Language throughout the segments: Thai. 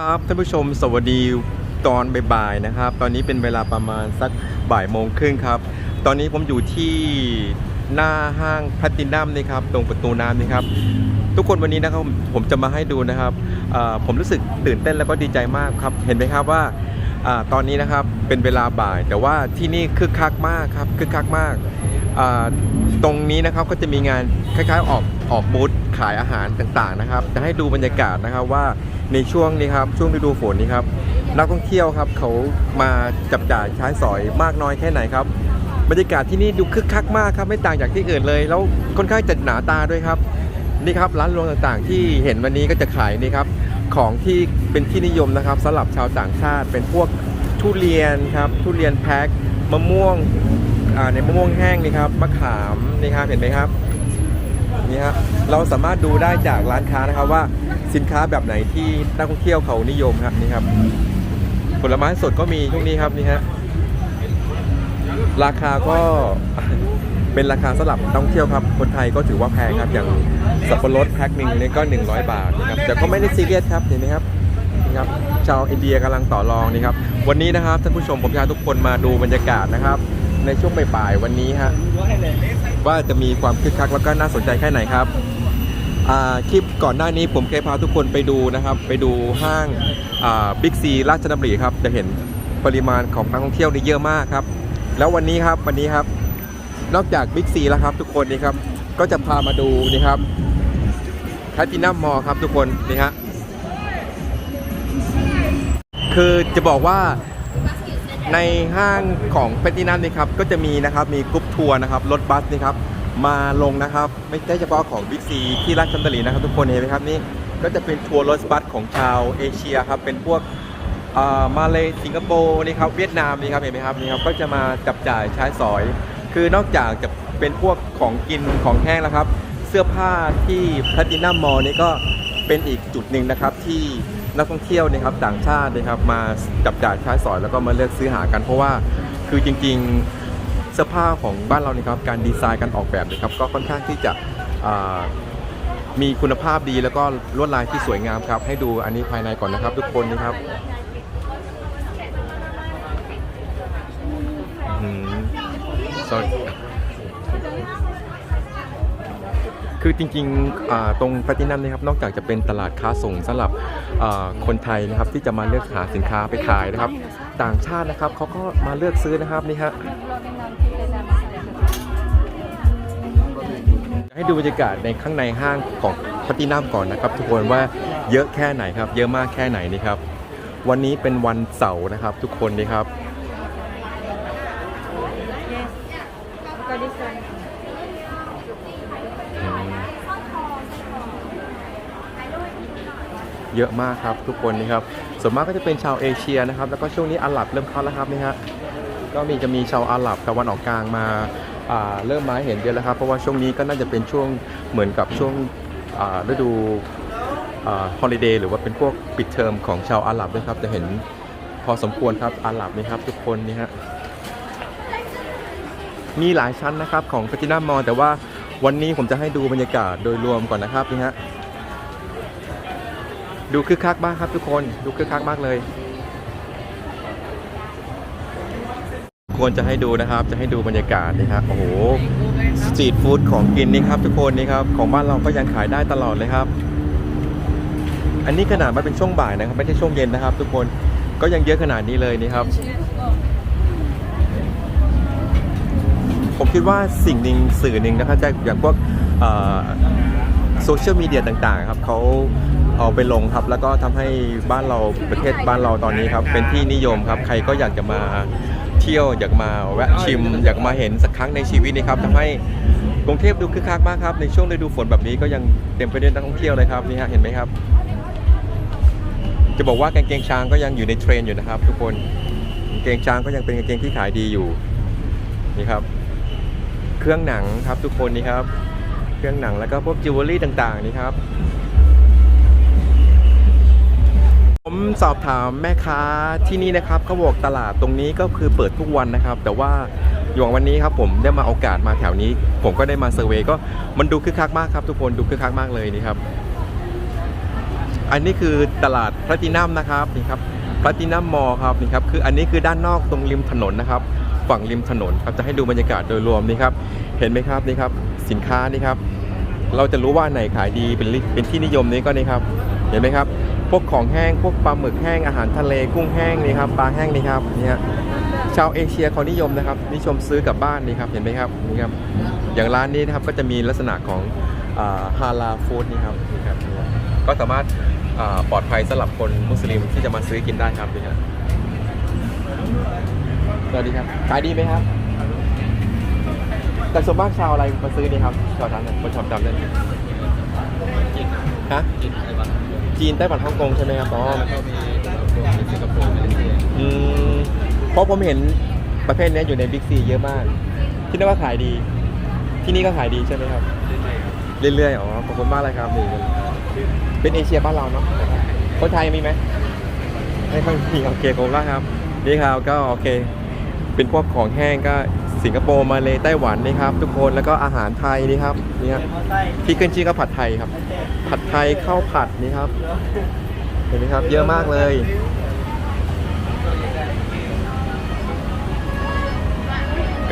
ครับท่านผู้ชมสวัสดีตอนบ่ายๆนะครับ ตอนนี้เป็นเวลาประมาณสักบ่ายโมงครึ่งครับ ตอนนี้ผมอยู่ที่หน้าห้างแพลตินัมนี่ครับตรงประตูน้ำนี่ครับทุกคนวันนี้นะครับผมจะมาให้ดูนะครับผมรู้สึกตื่นเต้นแล้วก็ดีใจมากครับ เห็นไหมครับว่าอตอนนี้นะครับเป็นเวลาบ่าย แต่ว่าที่นี่คึกคักมากครับคึกคักมากตรงนี้นะครับก็จะมีงานคล้ายๆออกออกบูธขายอาหารต่างๆนะครับ จะให้ดูบรรยากาศนะครับว่า ในช่วงนี้ครับช่วงฤดูฝนนี้ครับนักท่องเที่ยวครับเขามาจับจ่ายใช้สอยมากน้อยแค่ไหนครับ บรรยากาศที่นี่ดูคึกคักมากครับไม่ต่างจากที่อื่นเลย แล้วค่อนข้างจะหนาตาด้วยครับนี่ครับร้านรวงต่างๆ ที่เห็นวันนี้ก็จะขายนี่ครับของที่เป็นที่นิยมนะครับสำหรับชาวต่างชาติ เป็นพวกทุเรียนครับทุเรียนแพ็คมะม่วงในมะม่วงแห้งนี่ครับมะขามนี่ครับเห็นไหมครับ นี่ฮะเราสามารถดูได้จากร้านค้านะครับว่าสินค้าแบบไหนที่นักท่องเที่ยวเขานิยมครับนี่ครับ ผลไม้สดก็มีช่วงนี้ครับนี่ฮะราคาก็เป็นราคาสำหรับนักท่องเที่ยวครับ คนไทยก็ถือว่าแพงครับ อย่างสับปะรดแพ็คหนึ่งนี่ก็ 100 บาทนะครับ แต่ก็ไม่ได้ซีเรียสครับเห็นไหมครับนี่ครับ ชาวอินเดียกำลังต่อรองนี่ครับ วันนี้นะครับท่านผู้ชมผมอยากทุกคนมาดูบรรยากาศนะครับ ในช่วงบ่ายๆวันนี้ฮะว่าจะมีความคึกคักแล้วก็น่าสนใจแค่ไหนครับอ่าคลิปก่อนหน้านี้ผมเคยพาทุกคนไปดูนะครับ ไปดูห้างบิ๊กซีราชดำริครับ จะเห็นปริมาณของนักท่องเที่ยวนี่เยอะมากครับ แล้ววันนี้ครับวันนี้ครับ นอกจากบิ๊กซีแล้วครับ ทุกคนนี่ครับก็จะพามาดูนี่ครับแพทินัมมอลครับทุกคนนี่ฮะคือจะบอกว่า ในห้างของแพทินัมนี่ครับก็จะมีนะครับมีกรุ๊ปทัวร์นะครับรถบัสนี่ครับมาลงนะครับ ไม่ใช่เฉพาะของบิ๊กซีที่ราชดำรินะครับทุกคนเห็นไหมครับนี่ก็จะเป็นทัวร์รถบัสของชาวเอเชียครับเป็นพวกอ่ามาเลยสิงคโปร์นี่ครับเวียดนามนี่ครับเห็นไหมครับนี่ครับก็จะมาจับจ่ายใช้สอย คือนอกจากจะเป็นพวกของกินของแห้งแล้วครับ เสื้อผ้าที่แพลตินัมมอลนี่ก็เป็นอีกจุดหนึ่งนะครับที่ นักท่องเที่ยวนะครับต่างชาตินะครับมาจับจ่ายใช้สอยแล้วก็มาเลือกซื้อหากัน เพราะว่าคือจริงๆเสื้อผ้าของบ้านเรานี่ครับการดีไซน์การออกแบบนะครับก็ค่อนข้างที่จะมีคุณภาพดีแล้วก็ลวดลายที่สวยงามครับ ให้ดูอันนี้ภายในก่อนนะครับ ทุกคนนะครับอื้อหือ คือจริงๆตรงแพตินัมนะครับนอกจากจะเป็นตลาดค้าส่งสำหรับคนไทยนะครับที่จะมาเลือกหาสินค้าไปขายนะครับ ต่างชาตินะครับเขาก็มาเลือกซื้อนะครับนี่ฮะให้ดูบรรยากาศในข้างในห้างของแพตินัมก่อนนะครับ ทุกคนว่าเยอะแค่ไหนครับ เยอะมากแค่ไหนนี่ครับ วันนี้เป็นวันเสาร์นะครับ ทุกคนนี่ครับ Got this เยอะมากครับทุกคนนี่ครับส่วนมากก็จะเป็นชาวเอเชียนะครับ แล้วก็ช่วงนี้อาหรับเริ่มเข้าแล้วครับนี่ฮะก็มีจะมีชาวอาหรับตะวันออกกลางมาเริ่มมาให้เห็นเยอะแล้วครับ เพราะว่าช่วงนี้ก็น่าจะเป็นช่วงเหมือนกับช่วงฤดูฮอลิเดย์หรือว่าเป็นพวกปิดเทอมของชาวอาหรับด้วยครับ จะเห็นพอสมควรครับอาหรับนี่ครับ ทุกคนนี่ฮะมีหลายชั้นนะครับของ p พ a ตินัมมอลแต่ว่าวันนี้ผมจะให้ดูบรรยากาศโดยรวมก่อนนะครับนี่ฮะ ดูคึกคักมากครับทุกคนดูคึกคักมากเลย ควรจะให้ดูนะครับ จะให้ดูบรรยากาศนี่ครับโอ้โหสตรีทฟู้ดของกินนี่ครับทุกคนนี่ครับของบ้านเราก็ยังขายได้ตลอดเลยครับ อันนี้ขนาดมันเป็นช่วงบ่ายนะครับไม่ใช่ช่วงเย็นนะครับ ทุกคนก็ยังเยอะขนาดนี้เลยนี่ครับ ผมคิดว่าสิ่งหนึ่งสื่อหนึ่งนะครับจะอย่างพวกโซเชียลมีเดียต่างๆครับเขา เอาไปลงครับ แล้วก็ทำให้บ้านเราประเทศบ้านเราตอนนี้ครับ เป็นที่นิยมครับ ใครก็อยากจะมาเที่ยวอยากมาแวะชิม อยากมาเห็นสักครั้งในชีวิตนี่ครับทำให้กรุงเทพดูคึกคักมากครับ ในช่วงฤดูฝนแบบนี้ก็ยังเต็มไปด้วยนักท่องเที่ยวเลยครับนี่ฮะเห็นไหมครับ จะบอกว่ากางเกงช้างก็ยังอยู่ในเทรนอยู่นะครับ ทุกคนกางเกงช้างก็ยังเป็นกางเกงที่ขายดีอยู่นี่ครับ เครื่องหนังครับทุกคนนี่ครับ เครื่องหนังแล้วก็พวกจิวเวลรี่ต่างๆนี่ครับ ผมสอบถามแม่ค้าที่นี่นะครับเขาบอกตลาดตรงนี้ก็คือเปิดทุกวันนะครับ แต่ว่าอย่างวันนี้ครับผมได้มาโอกาสมาแถวนี้ ผมก็ได้มาเซอร์เวยก็มันดูคึกคักมากครับ ทุกคนดูคึกคักมากเลยนี่ครับ อันนี้คือตลาดพลาตินัมนะครับนี่ครับพลาตินัมมอลครับนี่ครับคืออันนี้คือด้านนอกตรงริมถนนนะครับ ฝั่งริมถนนครับจะให้ดูบรรยากาศโดยรวมนี่ครับ เห็นไหมครับนี่ครับ สินค้านี่ครับ เราจะรู้ว่าไหนขายดีเป็นเป็นที่นิยมนี่ก็นี่ครับ เห็นไหมครับ พวกของแห้งพวกปลาหมึกแห้งอาหารทะเลกุ้งแห้งนี่ครับปลาแห้งนี่ครับนี่ฮะชาวเอเชียเขานิยมนะครับ นิยมซื้อกลับบ้านนี่ครับเห็นไหมครับนี่ครับอย่างร้านนี้นะครับก็จะมีลักษณะของฮาลาฟู้ดนี่ครับนี่ครับก็สามารถปลอดภัยสำหรับคนมุสลิมที่จะมาซื้อกินได้ครับนี่ครับสวัสดีครับขายดีไหมครับแต่ส่วนมากชาวอะไรมาซื้อนี่ครับชาวนั้นน่ะคนชอบจำได้ฮะจีนไต้หวัน จีนไต้หวันฮ่องกงใช่ไหมครับอ๋อแล้วก็มีมีสิงคโปร์มาเลเซียอืมเพราะผมเห็นประเภทเนี้ยอยู่ในบิ๊กซีเยอะมากที่นั่นก็ขายดี ที่นี่ก็ขายดีใช่ไหมครับเรื่อยๆอ๋อขอบคุณมากเลยครับนี่เป็นเอเชียบ้านเราเนาะคนไทยมีไหมไม่ค่อยมีโอเคขอบคุณมากครับ นี่ครับก็โอเค เป็นพวกของแห้งก็ สิงคโปร์มาเลยไต้หวันนี่ครับทุกคนแล้วก็อาหารไทยนี่ครับนี่ครับที่ขึ้นชื่อก็ผัดไทยครับ ผัดไทยข้าวผัดนี่ครับเห็นไหมครับ เยอะมากเลย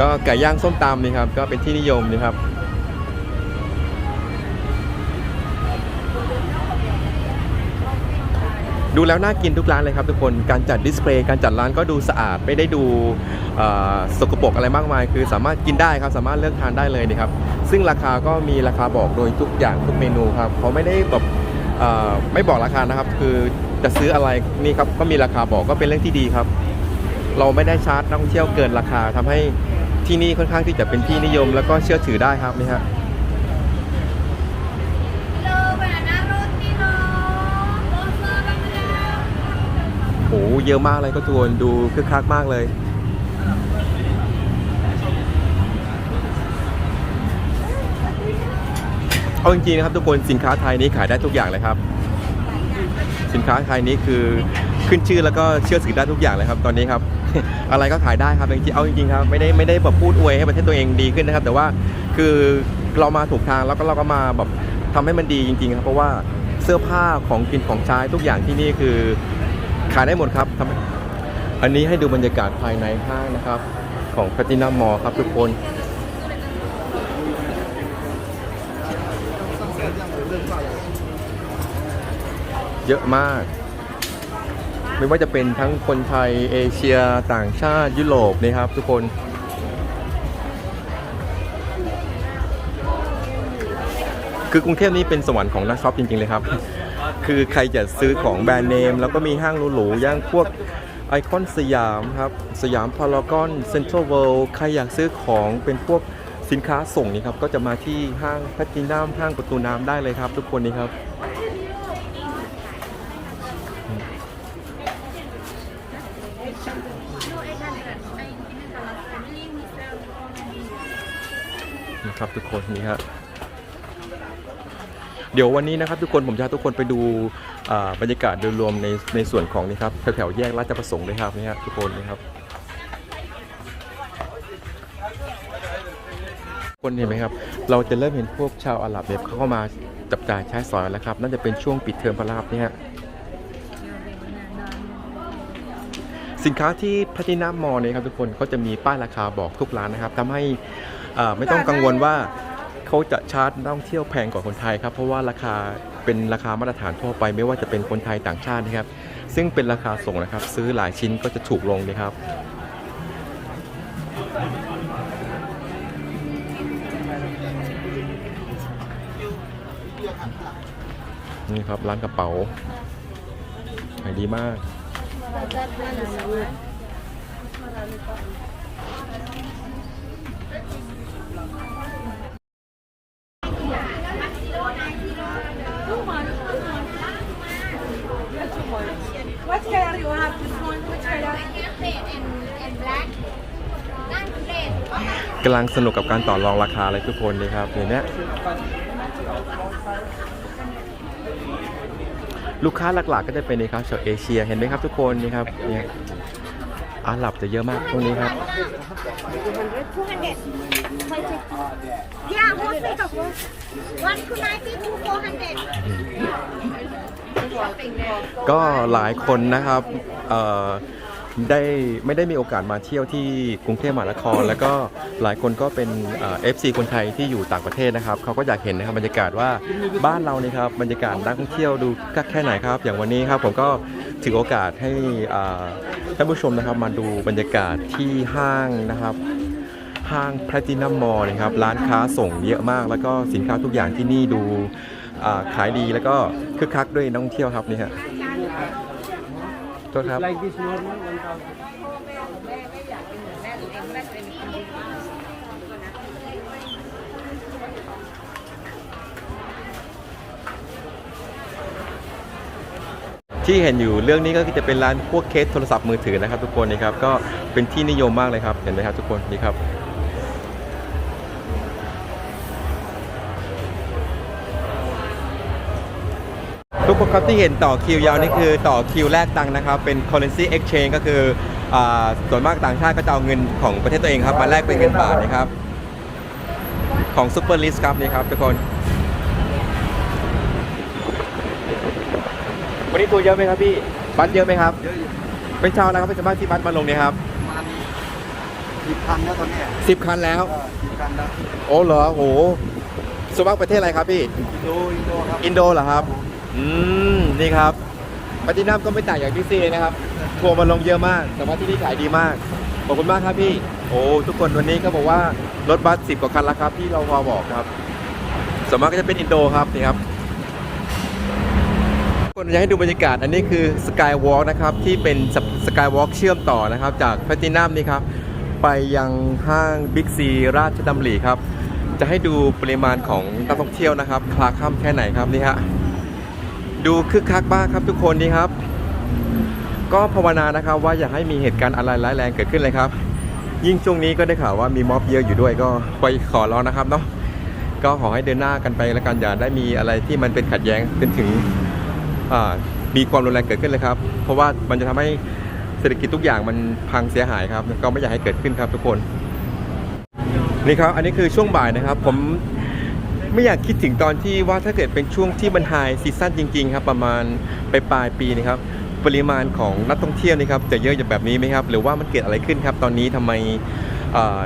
ก็ไก่ย่างส้มตำนี่ครับก็เป็นที่นิยมนี่ครับ ดูแล้วน่ากินทุกร้านเลยครับทุกคนการจัดดิสเพลย์การจัดร้านก็ดูสะอาดไม่ได้ดูสกปรกอะไรมากมาย คือสามารถกินได้ครับสามารถเลือกทานได้เลยนะครับ ซึ่งราคาก็มีราคาบอกโดยทุกอย่างทุกเมนูครับเขาไม่ได้แบบไม่บอกราคานะครับ คือจะซื้ออะไรนี่ครับก็มีราคาบอกก็เป็นเรื่องที่ดีครับ เราไม่ได้ชาร์จนักท่องเที่ยวเกินราคาทำให้ที่นี่ค่อนข้างที่จะเป็นที่นิยม แล้วก็เชื่อถือได้ครับนี่ฮะ Hello, โหเยอะมากเลยก็ทุกคนดูคึกคักมากเลย เอาจริงๆนะครับทุกคนสินค้าไทยนี้ขายได้ทุกอย่างเลยครับ สินค้าไทยนี้คือขึ้นชื่อแล้วก็เชื่อถือได้ทุกอย่างเลยครับตอนนี้ครับ อะไรก็ขายได้ครับจริงๆเอาจริงๆครับไม่ได้ไม่ได้แบบพูดอวยให้ประเทศตัวเองดีขึ้นนะครับ แต่ว่าคือเรามาถูกทางแล้วก็เราก็มาแบบทำให้มันดีจริงๆครับเพราะว่าเสื้อผ้าของกินของใช้ทุกอย่างที่นี่คือ ขายได้หมดครับทำอันนี้ให้ดูบรรยากาศภายในห้างนะครับ ของแพตินัมมอครับทุกคนเยอะมาก ไม่ว่าจะเป็นทั้งคนไทยเอเชียต่างชาติยุโรปนะครับ ทุกคนคือกรุงเทพนี้เป็นสวรรค์ของนักช็อปจริง ๆ เลยครับ คือใครจะซื้อของแบรนด์เนม แล้วก็มีห้างหรูๆย่างพวกไอคอนสยามครับ สยามพารากอนเซ็นทรัลเวิลด์ใครอยากซื้อของเป็นพวกสินค้าส่งนี่ครับ ก็จะมาที่ห้างแพทตินัมห้างประตูน้ำได้เลยครับ ทุกคนนี่ครับนะครับทุกคนนี่ครับ เดี๋ยววันนี้นะครับทุกคนผมจะให้ทุกคนไปดูบรรยากาศโดยรวมในในส่วนของนี่ครับแถวๆแยกราชประสงค์ด้วยครับนี่ครับทุกคนนี่ครับคนเห็นไหมครับ เราจะเริ่มเห็นพวกชาวอาหรับเนี่ยเข้ามาจับจ่ายใช้สอยแล้วครับ น่าจะเป็นช่วงปิดเทอมพลาบนี่ฮะสินค้าที่พัฒนามอเนี่ยครับทุกคนเขาจะมีป้ายราคาบอกทุกร้านนะครับทำให้อ่าไม่ต้องกังวลว่า เขาจะชาร์จนักท่องเที่ยวแพงกว่าคนไทยครับ เพราะว่าราคาเป็นราคามาตรฐานทั่วไป ไม่ว่าจะเป็นคนไทยต่างชาตินะครับ ซึ่งเป็นราคาส่งนะครับ ซื้อหลายชิ้นก็จะถูกลงนะครับนี่ครับร้านกระเป๋าขายดีมาก กำลังสนุกกับการต่อรองราคาเลยทุกคนเลยครับเดี๋ยวนี้ลูกค้าหลักๆก็จะเป็นนี่ครับชาวเอเชียเห็นไหมครับทุกคนนี่ครับเนี่ยอาหรับจะเยอะมากตรงนี้ครับ 200. Yeah, whole set of us. One to ninety, two four hundred. ก็หลายคนนะครับเอ่อ ได้ไม่ได้มีโอกาสมาเที่ยวที่กรุงเทพมหานคร แล้วก็หลายคนก็เป็นเอฟซีคนไทยที่อยู่ต่างประเทศนะครับเขาก็อยากเห็นนะครับบรรยากาศว่าบ้านเรานี่ครับบรรยากาศนักท่องเที่ยวดูกักแค่ไหนครับ อย่างวันนี้ครับผมก็ถือโอกาสให้ท่านผู้ชมนะครับมาดูบรรยากาศที่ห้างนะครับห้างแพลตินัมมอลนะครับร้านค้าส่งเยอะมาก แล้วก็สินค้าทุกอย่างที่นี่ดูขายดีแล้วก็คึกคักด้วยนักท่องเที่ยวครับนี่ฮะ โทษครับ Like this normal 1000. ที่เห็นอยู่เรื่องนี้ก็คือจะเป็นร้านพวกเคสโทรศัพท์มือถือนะครับ ทุกคนนี่ครับก็เป็นที่นิยมมากเลยครับเห็นไหมครับทุกคนนี่ครับ ทุกคนครับที่เห็นต่อคิวยาวนี่คือต่อคิวแลกตังค์นะครับ เป็น currency exchange ก็คืออาส่วนมากต่างชาติก็จะเอาเงินของประเทศตัวเองครับ มาแลกเป็นเงินบาทนะครับ ของ Super List ครับนี่ครับทุกคน วันนี้ตัวเยอะไหมครับพี่ บัตรเยอะไหมครับ เยอะอยู่เป็นเช้าแล้วครับเป็นชาวบ้านที่บัตรมาลงเนี่ยครับประมาณสิบคันแล้วตอนเนี้ยสิบคันแล้วก็สิบคันแล้ว โอ้เหรอโห ส่วนมากประเทศอะไรครับพี่อินโดอินโดครับอินโดเหรอครับ อืม นี่ครับปฏินัมก็ไม่ต่างจากที่ซีเลยนะครับ ทัวร์มาลงเยอะมาก แต่ว่าที่นี่ขายดีมาก ขอบคุณมากครับพี่ โอ้ ทุกคนวันนี้ก็บอกว่ารถบัสสิบกว่าคันแล้วครับที่เราพอบอกครับส่วนมากก็จะเป็นอินโดครับนี่ครับ คนจะให้ดูบรรยากาศ อันนี้คือสกายวอล์กนะครับที่เป็นสกายวอล์กเชื่อมต่อนะครับ จากแพลตินัมนี่ครับไปยังห้างบิ๊กซีราชดำริครับ จะให้ดูปริมาณของนักท่องเที่ยวนะครับคลาคล่ำแค่ไหนครับนี่ฮะดูคึกคักมากครับทุกคนนี่ครับ ก็ภาวนานะครับว่าอย่าให้มีเหตุการณ์อะไรร้ายแรงเกิดขึ้นเลยครับ ยิ่งช่วงนี้ก็ได้ข่าวว่ามีม็อบเยอะอยู่ด้วยก็ไปขอร้องนะครับเนาะก็ขอให้เดินหน้ากันไปแล้วกันอย่าได้มีอะไรที่มันเป็นขัดแย้งเป็นถึงมีความรุนแรงเกิดขึ้นเลยครับ เพราะว่ามันจะทำให้เศรษฐกิจทุกอย่างมันพังเสียหายครับก็ไม่อยากให้เกิดขึ้นครับทุกคน นี่ครับ อันนี้คือช่วงบ่ายนะครับ ผมไม่อยากคิดถึงตอนที่ว่าถ้าเกิดเป็นช่วงที่มันไฮซีซั่นจริง ๆ ครับ ประมาณไปปลายปีนะครับ ปริมาณของนักท่องเที่ยวนี่ครับจะเยอะอย่างแบบนี้ไหมครับ หรือว่ามันเกิดอะไรขึ้นครับ ตอนนี้ทำไม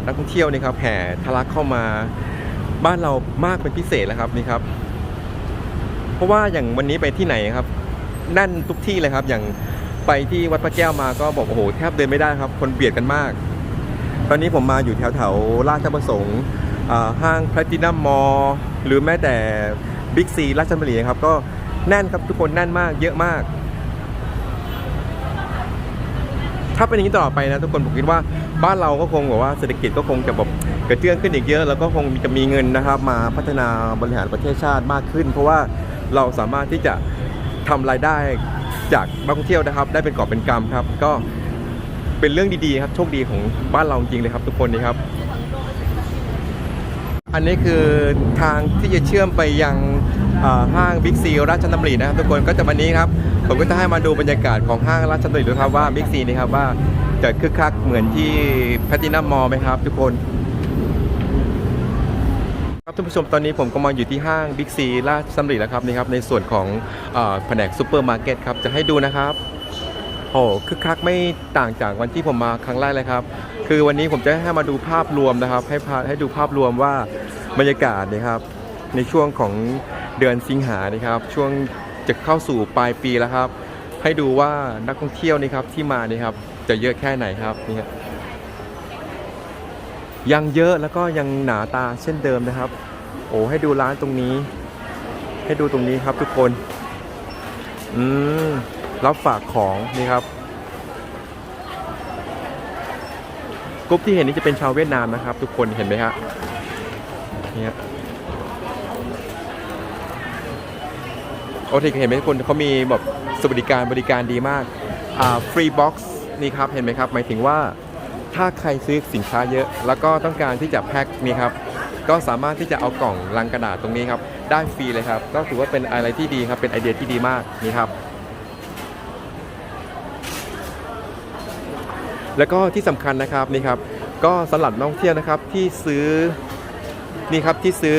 นักท่องเที่ยวนี่ครับแห่ทะลักเข้ามาบ้านเรามากเป็นพิเศษแล้วครับนี่ครับ เพราะว่าอย่างวันนี้ไปที่ไหนครับแน่นทุกที่เลยครับ อย่างไปที่วัดพระแก้วมาก็บอกโอ้โหแทบเดินไม่ได้ครับ คนเบียดกันมาก ตอนนี้ผมมาอยู่แถวแถวราชประสงค์ห้างแพลตินัมมอลหรือแม้แต่บิ๊กซีราชดำริครับ ก็แน่นครับทุกคนแน่นมากเยอะมาก ถ้าเป็นอย่างนี้ตลอดไปนะทุกคนผมคิดว่าบ้านเราก็คงแบบว่าเศรษฐกิจก็คงจะแบบกระเตื้องขึ้นอีกเยอะ แล้วก็คงจะมีเงินนะครับ มาพัฒนาบริหารประเทศชาติมากขึ้น เพราะว่าเราสามารถที่จะทำรายได้จากนักท่องเที่ยวนะครับ ได้เป็นกอบเป็นกำครับ ก็ เป็นเรื่องดีๆครับโชคดีของบ้านเราจริงเลยครับ ทุกคนนี่ครับ อันนี้คือทางที่จะเชื่อมไปยังห้างบิ๊กซีราชดำรินะครับทุกคนก็จะวันนี้ครับผมก็จะให้มาดูบรรยากาศของห้างราชดำริด้วยครับว่าบิ๊กซีนี่ครับว่าจะคึกคักเหมือนที่แพลตินัมมอลไหมครับ ทุกคนครับท่านผู้ชมตอนนี้ผมก็มาอยู่ที่ห้างบิ๊กซีราชดำริแล้วครับนี่ครับในส่วนของอแผนกซูเปอร์มาร์เก็ตครับจะให้ดูนะครับ โอ้คึกคักไม่ต่างจากวันที่ผมมาครั้งแรกเลยครับ คือวันนี้ผมจะให้มาดูภาพรวมนะครับ ให้พาให้ดูภาพรวมว่าบรรยากาศนะครับ ในช่วงของเดือนสิงหานะครับ ช่วงจะเข้าสู่ปลายปีแล้วครับ ให้ดูว่านักท่องเที่ยวนี่ครับที่มานี่ครับจะเยอะแค่ไหนครับนี่ครับยังเยอะแล้วก็ยังหนาตาเช่นเดิมนะครับ โอ้ให้ดูร้านตรงนี้ ให้ดูตรงนี้ครับทุกคน อืม รับฝากของนี่ครับกรุ๊ปที่เห็นนี้จะเป็นชาวเวียดนามนะครับ ทุกคนเห็นไหมฮะเนี่ยโอเคเห็นไหมทุกคนเขามีแบบสวัสดิการบริการดีมากอ่าฟรีบ็อกซ์นี่ครับเห็นไหมครับ หมายถึงว่าถ้าใครซื้อสินค้าเยอะ แล้วก็ต้องการที่จะแพ็คนี่ครับก็สามารถที่จะเอากล่องลังกระดาษตรงนี้ครับ ได้ฟรีเลยครับ ก็ถือว่าเป็นอะไรที่ดีครับ เป็นไอเดียที่ดีมากนี่ครับ แล้วก็ที่สำคัญนะครับนี่ครับก็สำหรับนักท่องเที่ยวนะครับที่ซื้อนี่ครับที่ซื้อ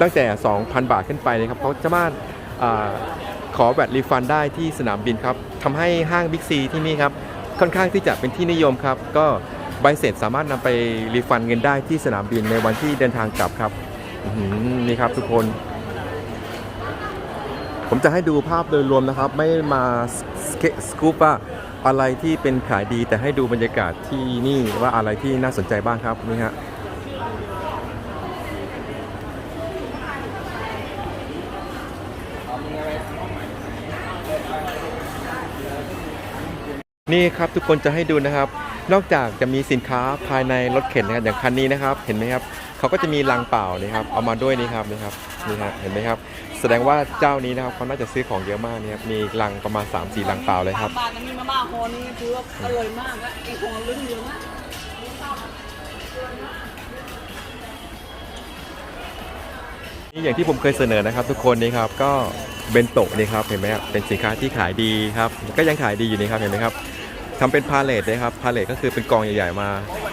ตั้งแต่ 2,000 บาทขึ้นไปนะครับเขาจะสามารถอ่าขอแบตรีฟันได้ที่สนามบินครับทำให้ห้างบิ๊กซีที่นี่ครับค่อนข้างที่จะเป็นที่นิยมครับ ก็ใบเสร็จสามารถนำไปรีฟันเงินได้ที่สนามบินในวันที่เดินทางกลับครับนี่ครับทุกคน ผมจะให้ดูภาพโดยรวมนะครับ ไม่มาสกูปว่า อะไรที่เป็นขายดีแต่ให้ดูบรรยากาศที่นี่ว่าอะไรที่น่าสนใจบ้างครับนี่ฮะ นี่ครับทุกคนจะให้ดูนะครับ นอกจากจะมีสินค้าภายในรถเข็นนะครับอย่างคันนี้นะครับ เห็นไหมครับเขาก็จะมีลังเปล่านะครับ เอามาด้วยนี่ครับนี่ครับนี่ฮะเห็นไหมครับ แสดงว่าเจ้านี้นะครับเขาน่าจะซื้อของเยอะมากนี่ครับมีลังประมาณ3-4ลังเปล่าเลยครับบาทนะมีมาม่าโฮนี่คือว่าอร่อยมากอะไอ้ของลึกเยอะมากนี่อย่างที่ผมเคยเสนอนะครับ ทุกคนนี่ครับก็เบนโตะนี่ครับเห็นไหมครับเป็นสินค้าที่ขายดีครับก็ยังขายดีอยู่นี่ครับเห็นไหมครับ ทำเป็นพาเลทนะครับพาเลทก็คือเป็นกองใหญ่ๆมา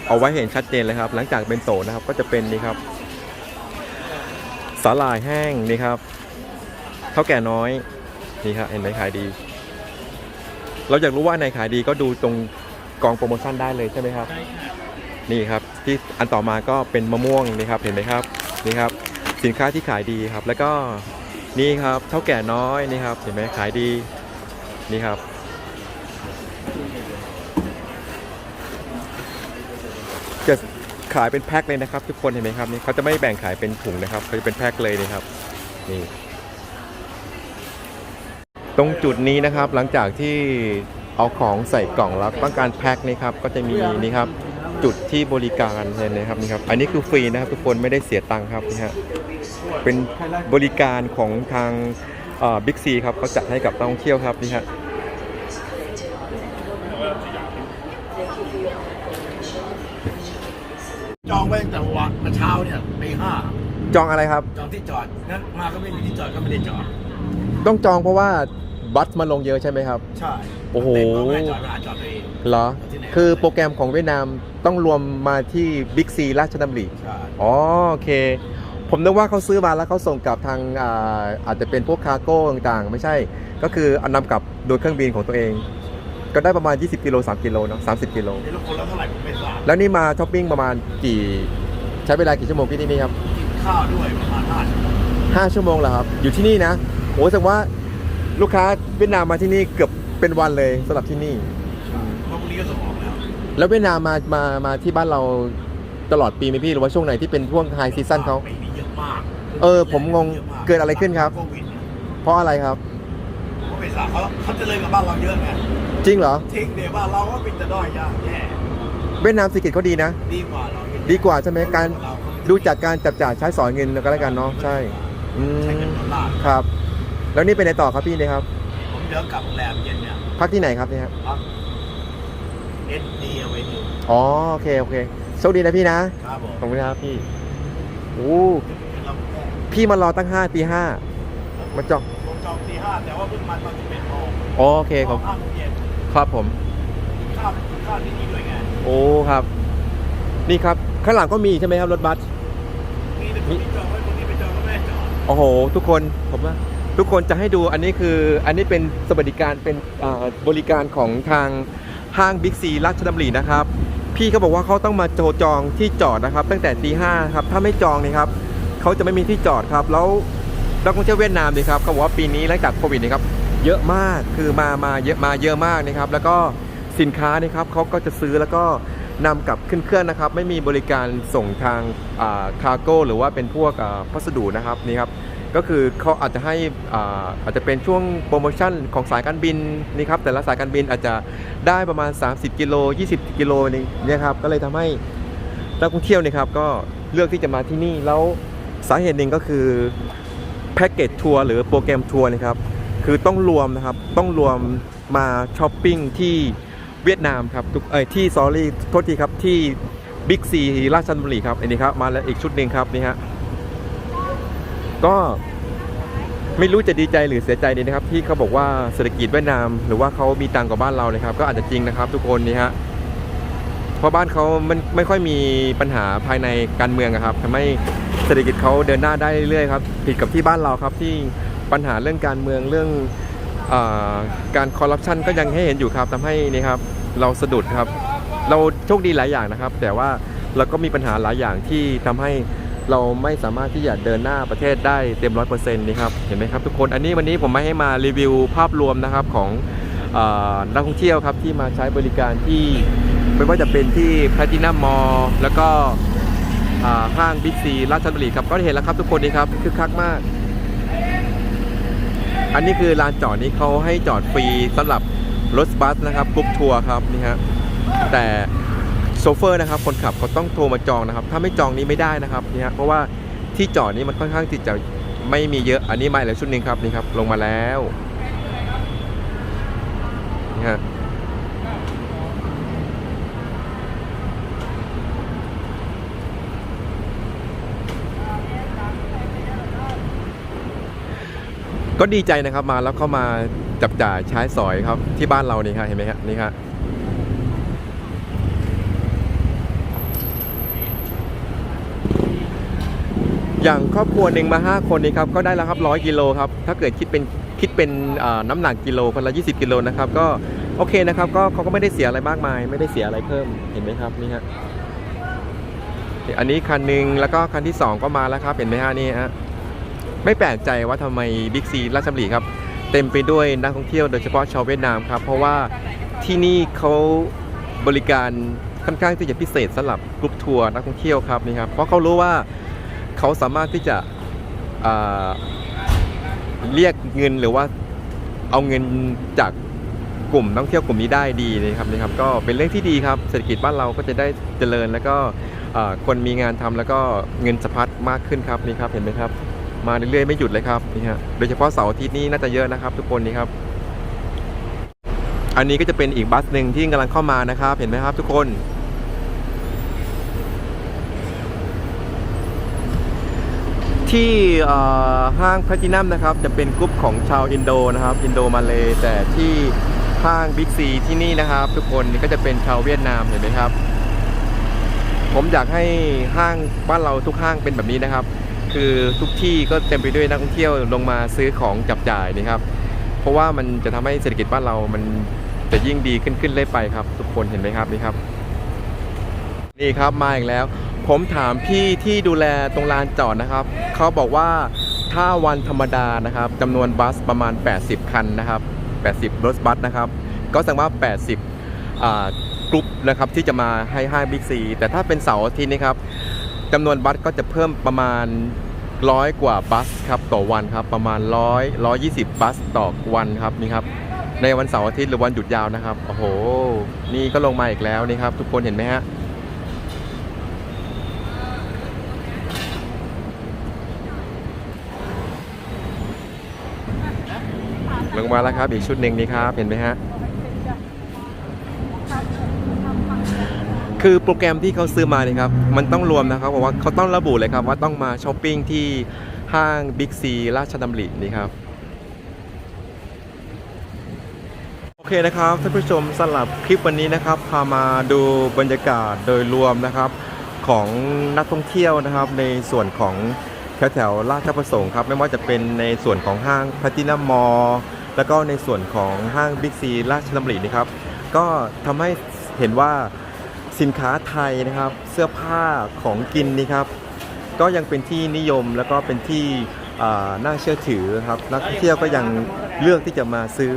เอาไว้เห็นชัดเจนเลยครับ หลังจากเบนโตนะครับก็จะเป็นนี่ครับสาหร่ายแห้งนี่ครับเท่าแก่น้อยนี่ครับเห็นไหมขายดี เราอยากรู้ว่าไหนขายดีก็ดูตรงกองโปรโมชั่นได้เลยใช่ไหมครับนี่ครับที่อันต่อมาก็เป็นมะม่วงนี่ครับเห็นไหมครับนี่ครับสินค้าที่ขายดีครับ แล้วก็นี่ครับเท่าแก่น้อยนี่ครับเห็นไหมขายดีนี่ครับ จะ ขายเป็นแพ็คเลยนะครับ ทุกคนเห็นไหมครับนี่เขาจะไม่แบ่งขายเป็นถุงนะครับเขาจะเป็นแพ็คเลยนะครับนี่ตรงจุดนี้นะครับหลังจากที่เอาของใส่กล่องแล้วต้องการแพ็คนี่ครับก็จะมีนี่ครับจุดที่บริการเลยนะครับนี่ครับอันนี้คือฟรีนะครับทุกคนไม่ได้เสียตังค์ครับนี่ฮะเป็นบริการของทางบิ๊กซีครับเขาจัดให้กับนักท่องเที่ยวครับนี่ฮะ จองไว้ตั้งแต่วันเมื่อเช้าเนี่ยตีห้าจองอะไรครับ จองที่จอดงั้นมาก็ไม่มีที่จอดก็ไม่ได้จอดต้องจองเพราะว่าบัสมาลงเยอะใช่ไหมครับ ใช่โอ้โหเต็มก็ไม่ได้จอดมาหาจอดเองเหรอ คือโปรแกรมของเวียดนามต้องรวมมาที่บิ๊กซีราชดำริใช่อ๋อโอเค ผมนึกว่าเขาซื้อมาแล้วเขาส่งกลับทางอ่าอาจจะเป็นพวกคาร์โก้ต่างๆ ไม่ใช่ ก็คือเอานำกลับโดยเครื่องบินของตัวเอง ก็ได้ประมาณ 20 กิโล 3 กิโลเนาะ30 กิโลนี่ลูกคนแล้วเท่าไหร่ผมไม่ทราบแล้วนี่มาช้อปปิ้งประมาณกี่ใช้เวลากี่ชั่วโมงพี่ที่นี่ครับกินข้าวด้วยประมาณห้าชั่วโมง5ชั่วโมงเหรอครับ อยู่ที่นี่นะโอ้แสดงว่าลูกค้าเวียดนามมาที่นี่เกือบเป็นวันเลยสำหรับที่นี่ เพราะพรุ่งนี้ก็ส่งออกแล้ว แล้วเวียดนามมามามาที่บ้านเราตลอดปีไหมพี่หรือว่าช่วงไหนที่เป็นช่วงไฮซีซั่นเขาปีนี้เยอะมากเออผมงงยะมากเกิดอะไรขึ้นครับ โควิดเนี่ยเพราะอะไรครับผมก็ไม่ทราบเขาเขาจะเลยกับบ้านเราเยอะไงจริงเหรอ ทิ้งเดี๋ยวบ้านเราก็เป็นแต่ด้อยยากแย่เวียดนามเศรษฐกิจเขาดีนะ ดีกว่าเราเยอะ ดีกว่าใช่ไหมการเขดูจากการจับจ่ายใช้สอยเงินก็แล้วกันเนาะใช่อืใช้เงินมดอลลาร์ครับ แล้วนี่เป็นไหนต่อครับพี่เนี่ยครับ ผมเดี๋ยวกลับโรงแรมเย็นเนี่ยพักที่ไหนครับเนี่ยครับพักเอ็ดดีเอาไว้ดูอ๋อโอเคโอเคโชคดีนะพี่นะครับผมขอบคุณครับพี่โอ้เราแค่พี่มารอตั้งห้าตีห้ามาจองผมจองตีห้าแต่ว่าเพิ่งมาตอนสิบเอ็ดโมงอ๋อโอเคครับห้าโมงเย็นครับผมข้าวข้าวที่นี่ด้วยไงโอ้ครับ นี่ครับ ข้างหลังก็มีใช่ไหมครับรถบัส มีแต่คนที่จองไว้คนที่ไม่จองก็ไม่ได้จองโอ้โห ทุกคนผมว่าทุกคนจะให้ดูอันนี้คืออันนี้เป็นสวัสดิการเป็นอ่าบริการของทางห้างบิ๊กซีราชดำรินะครับ พี่เขาบอกว่าเขาต้องมาโจจองที่จอดนะครับ ตั้งแต่ตีห้าครับถ้าไม่จองนี่ครับเขาจะไม่มีที่จอดครับ แล้วนักท่องเที่ยวเวียดนามนี่ครับเขาบอกว่าปีนี้หลังจากโควิดนี่ครับเยอะมากคือมามาเยอะมาเยอะมากนะครับ แล้วก็สินค้านี่ครับเขาก็จะซื้อแล้วก็ นำกลับขึ้นเครื่องนะครับ ไม่มีบริการส่งทางคาร์โก้หรือว่าเป็นพวกพัสดุนะครับนี่ครับก็คือเขาอาจจะให้อ่าอาจจะเป็นช่วงโปรโมชั่นของสายการบินนี่ครับแต่ละสายการบินอาจจะได้ประมาณ 30 กิโล 20 กิโลนี่นี่ครับก็เลยทำให้นักท่องเที่ยวนี่ครับก็เลือกที่จะมาที่นี่แล้วสาเหตุหนึ่งก็คือแพ็กเกจทัวร์หรือโปรแกรมทัวร์นะครับคือต้องรวมนะครับต้องรวมมาช้อปปิ้งที่ เวียดนามครับทุกเอ้ยที่ซอรี่โทษทีครับที่บิ๊กซีราชดำริครับอันนี้ครับมาแล้วอีกชุดหนึ่งครับนี่ฮะก็ไม่รู้จะดีใจหรือเสียใจดีนะครับ ที่เขาบอกว่าเศรษฐกิจเวียดนาม หรือว่าเขามีตังกว่าบ้านเราเลยครับ ก็อาจจะจริงนะครับ ทุกคนนี่ฮะเพราะบ้านเขามันไม่ค่อยมีปัญหาภายในการเมืองครับทำให้เศรษฐกิจเขาเดินหน้าได้เรื่อยๆครับผิดกับที่บ้านเราครับที่ปัญหาเรื่องการเมืองเรื่อง การคอร์รัปชันก็ยังให้เห็นอยู่ครับทำให้นี่ครับเราสะดุดครับ เราโชคดีหลายอย่างนะครับ แต่ว่าเราก็มีปัญหาหลายอย่างที่ทำให้เราไม่สามารถที่จะเดินหน้าประเทศได้เต็มร้อยเปอร์เซ็นต์นี่ครับเห็นไหมครับทุกคนอันนี้วันนี้ผมมาให้มารีวิวภาพรวมนะครับของนักท่องเที่ยวครับที่มาใช้บริการที่ไม่ว่าจะเป็นที่แพลตินัมมอลแล้วก็ห้างบิ๊กซีราชดำริครับก็เห็นแล้วครับทุกคนนี่ครับคึกคักมาก อันนี้คือลานจอดนี้เขาให้จอดฟรีสำหรับรถบัสนะครับกรุ๊ปทัวร์ครับนี่ฮะแต่โซเฟอร์นะครับคนขับเขาต้องโทรมาจองนะครับ ถ้าไม่จองนี้ไม่ได้นะครับนี่ฮะเพราะว่าที่จอดนี้มันค่อนข้างที่จะไม่มีเยอะอันนี้มาแล้วชุดหนึ่งครับนี่ครับลงมาแล้วนี่ฮะ ก็ดีใจนะครับมาแล้วเข้ามาจับจ่ายใช้สอยครับ ที่บ้านเรานี่ครับเห็นไหมครับนี่ครับอย่างครอบครัวหนึ่งมา 5 คนนี้ครับก็ได้แล้วครับร้อยกิโลครับถ้าเกิดคิดเป็นคิดเป็นน้ำหนักกิโลคนละ 20 กิโลนะครับก็โอเคนะครับก็เขาก็ไม่ได้เสียอะไรมากมาย ไม่ได้เสียอะไรเพิ่มเห็นไหมครับนี่ฮะอันนี้คันหนึ่งแล้วก็คันที่ 2 ก็มาแล้วครับเห็นไหมฮะนี่ฮะ ไม่แปลกใจว่าทำไมบิ๊กซีราชดำริครับ เต็มไปด้วยนักท่องเที่ยวโดยเฉพาะชาวเวียดนามครับ เพราะว่าที่นี่เขาบริการค่อนข้างที่จะพิเศษสำหรับกรุ๊ปทัวร์นักท่องเที่ยวครับนี่ครับเพราะเขารู้ว่าเขาสามารถที่จะเรียกเงินหรือว่าเอาเงินจากกลุ่มนักท่องเที่ยวกลุ่มนี้ได้ดีนะครับนะครับ ก็เป็นเรื่องที่ดีครับเศรษฐกิจบ้านเราก็จะได้เจริญแล้วก็คนมีงานทำแล้วก็เงินสะพัดมากขึ้นครับนี่ครับเห็นไหมครับ มาเรื่อยๆไม่หยุดเลยครับนี่ฮะโดยเฉพาะเสาร์อาทิตย์นี้น่าจะเยอะนะครับ ทุกคนนี่ครับ อันนี้ก็จะเป็นอีกบัสหนึ่งที่กำลังเข้ามานะครับ เห็นไหมครับ ทุกคนที่ห้างแพลตินัมนะครับ จะเป็นกลุ่มของชาวอินโดนะครับ อินโดมาเลยแต่ที่ห้างบิ๊กซีที่นี่นะครับ ทุกคนนี่ก็จะเป็นชาวเวียดนามเห็นไหมครับ ผมอยากให้ห้างบ้านเราทุกห้างเป็นแบบนี้นะครับ คือทุกที่ก็เต็มไปด้วยนักท่องเที่ยวลงมาซื้อของจับจ่ายนี่ครับ เพราะว่ามันจะทำให้เศรษฐกิจบ้านเรามันจะยิ่งดีขึ้นขึ้นเรื่อยไปครับ ทุกคนเห็นไหมครับนี่ครับ นี่ครับมาอีกแล้ว ผมถามพี่ที่ดูแลตรงลานจอดนะครับเขาบอกว่าถ้าวันธรรมดานะครับจำนวนบัสประมาณ 80 คันนะครับ 80 รถบัสนะครับ ก็แสดงว่า 80กรุ๊ปนะครับที่จะมาให้ห้างบิ๊กซีแต่ถ้าเป็นเสาร์อาทิตย์นะครับ จำนวนบัสก็จะเพิ่มประมาณร้อยกว่าบัสครับต่อวันครับประมาณร้อยร้อยยี่สิบบัสต่อวันครับนี่ครับในวันเสาร์อาทิตย์หรือวันหยุดยาวนะครับโอ้โห นี่ก็ลงมาอีกแล้วนี่ครับ ทุกคนเห็นไหมฮะลงมาแล้วครับอีกชุดหนึ่งนี่ครับเห็นไหมฮะ คือโปรแกรมที่เขาซื้อมาเนี่ยครับ มันต้องรวมนะครับบอกว่าเขาต้องระบุเลยครับว่าต้องมาช้อปปิ้งที่ห้างบิ๊กซีราชดำรินี่ครับ โอเคนะครับท่านผู้ชมสำหรับคลิปวันนี้นะครับ พามาดูบรรยากาศโดยรวมนะครับของนักท่องเที่ยวนะครับ ในส่วนของแถวแถวราชประสงค์ครับ ไม่ว่าจะเป็นในส่วนของห้างพัตินัมมอลแล้วก็ในส่วนของห้างบิ๊กซีราชดำรินะครับ ก็ทำให้เห็นว่า สินค้าไทยนะครับเสื้อผ้าของกินนี่ครับก็ยังเป็นที่นิยมแล้วก็เป็นที่น่าเชื่อถือครับนักท่องเที่ยวก็ยังเลือกที่จะมาซื้อ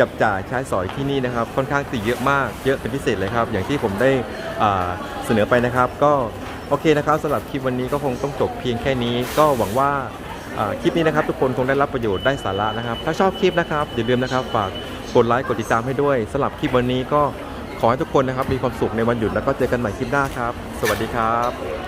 จับจ่ายใช้สอยที่นี่นะครับ ค่อนข้างติเยอะมากเยอะเป็นพิเศษเลยครับ อย่างที่ผมได้เสนอไปนะครับ ก็โอเคนะครับสำหรับคลิปวันนี้ก็คงต้องจบเพียงแค่นี้ ก็หวังว่าคลิปนี้นะครับทุกคนคงได้รับประโยชน์ได้สาระนะครับ ถ้าชอบคลิปนะครับอย่าลืมนะครับฝากกดไลค์กดติดตามให้ด้วยสำหรับคลิปวันนี้ก็ ขอให้ทุกคนนะครับมีความสุขในวันหยุดแล้วก็เจอกันใหม่คลิปหน้าครับ สวัสดีครับ